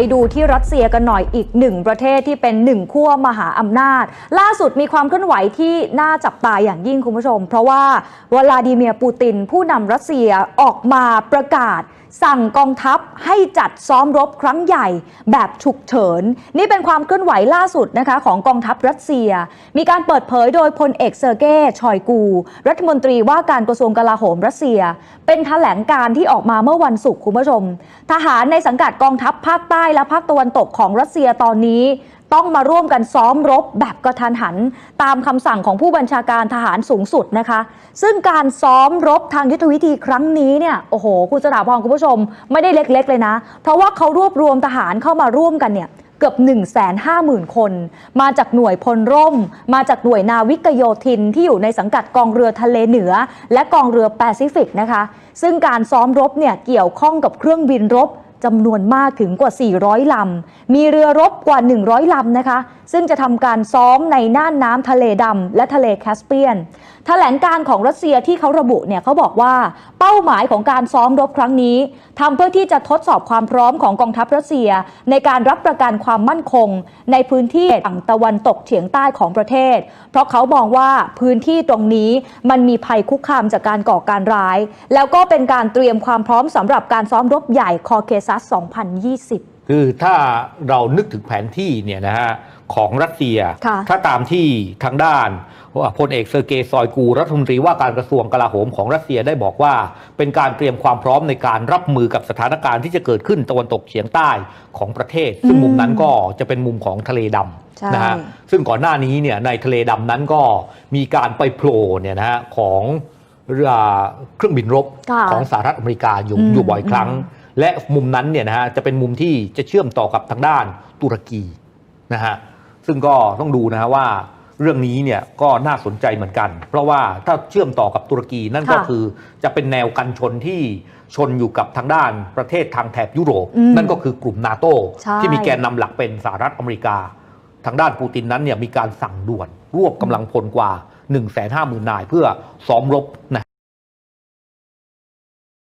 ไปดูที่รัสเซียกันหน่อยอีกหนึ่งประเทศที่เป็นหนึ่งขั้วมหาอำนาจ ล่าสุดมีความเคลื่อนไหวที่น่าจับตาอย่างยิ่งคุณผู้ชม เพราะว่าวลาดิเมียร์ปูตินผู้นำรัสเซียออกมาประกาศ สั่งกองทัพให้จัดซ้อมรบครั้งใหญ่แบบฉุกเฉิน นี่เป็นความเคลื่อนไหวล่าสุดนะคะของกองทัพรัสเซีย มีการเปิดเผยโดยพลเอกเซอร์เกย์ชอยกู รัฐมนตรีว่าการกระทรวงกลาโหมรัสเซีย เป็นแถลงการที่ออกมาเมื่อวันศุกร์คุณผู้ชม ทหารในสังกัดกองทัพภาคใต้และภาคตะวันตกของรัสเซียตอนนี้ ต้องมาร่วมกันซ้อมรบแบบกระทันหัน ตามคำสั่งของผู้บัญชาการทหารสูงสุดนะคะ ซึ่งการซ้อมรบทางยุทธวิธีครั้งนี้เนี่ยโอ้โห คุณสถาพรคุณผู้ชม ไม่ได้เล็กๆเลยนะ เพราะว่าเขารวบรวมทหารเข้ามาร่วมกันเนี่ยเกือบ 1 5 0 0 0 0 คน มาจากหน่วยพลร่ม มาจากหน่วยนาวิกโยธินที่อยู่ในสังกัดกองเรือทะเลเหนือ และกองเรือแปซิฟิกนะคะ ซึ่งการซ้อมรบเนี่ยเกี่ยวข้องกับเครื่องบินรบ จำนวนมากถึงกว่า 400 ลำ มีเรือรบกว่า 100 ลำนะคะ ซึ่งจะทำการซ้อมในน่านน้ำทะเลดำและทะเลแคสเปียนแถลงการของรัสเซียที่เขาระบุเนี่ยเขาบอกว่าเป้าหมายของการซ้อมรบครั้งนี้ทำเพื่อที่จะทดสอบความพร้อมของกองทัพรัสเซีย ในการรับประกันความมั่นคง ในพื้นที่ฝั่งตะวันตกเฉียงใต้ของประเทศ เพราะเขามองว่าพื้นที่ตรงนี้มันมีภัยคุกคามจากการก่อการร้าย แล้วก็เป็นการเตรียมความพร้อมสำหรับการซ้อมรบใหญ่คอเคซัส 2020 คือถ้าเรานึกถึงแผนที่เนี่ยนะฮะของรัสเซียค่ะถ้าตามที่ทางด้านพลเอกเซอร์เกย์ซอยกูรัฐมนตรีว่าการกระทรวงกลาโหมของรัสเซียได้บอกว่า เป็นการเตรียมความพร้อมในการรับมือกับสถานการณ์ที่จะเกิดขึ้นตะวันตกเฉียงใต้ของประเทศ ซึ่งอืมมุมนั้นก็จะเป็นมุมของทะเลดใช่ำนะฮะซึ่งก่อนหน้านี้เนี่ยในทะเลดำนั้นก็มีการไปโผล่เนี่ยนะฮะของเรือเครื่องบินรบค่ะของสหรัฐอเมริกาอยู่อืมอยู่บ่อยครั้งอืม และมุมนั้นเนี่ยนะฮะจะเป็นมุมที่จะเชื่อมต่อกับทางด้านตุรกีนะฮะซึ่งก็ต้องดูนะฮะว่าเรื่องนี้เนี่ยก็น่าสนใจเหมือนกัน เพราะว่าถ้าเชื่อมต่อกับตุรกีนั่นก็ค่ะคือจะเป็นแนวกันชนที่ชนอยู่กับทางด้านประเทศทางแถบยุโรปอืมนั่นก็คือกลุ่มนาโตใช่ที่มีแกนนำหลักเป็นสหรัฐอเมริกา ทางด้านปูตินนั้นเนี่ยมีการสั่งด่วน รวบกำลังพลกว่า 1 5 0 0 0 0นายเพื่อซ้อมรบนะ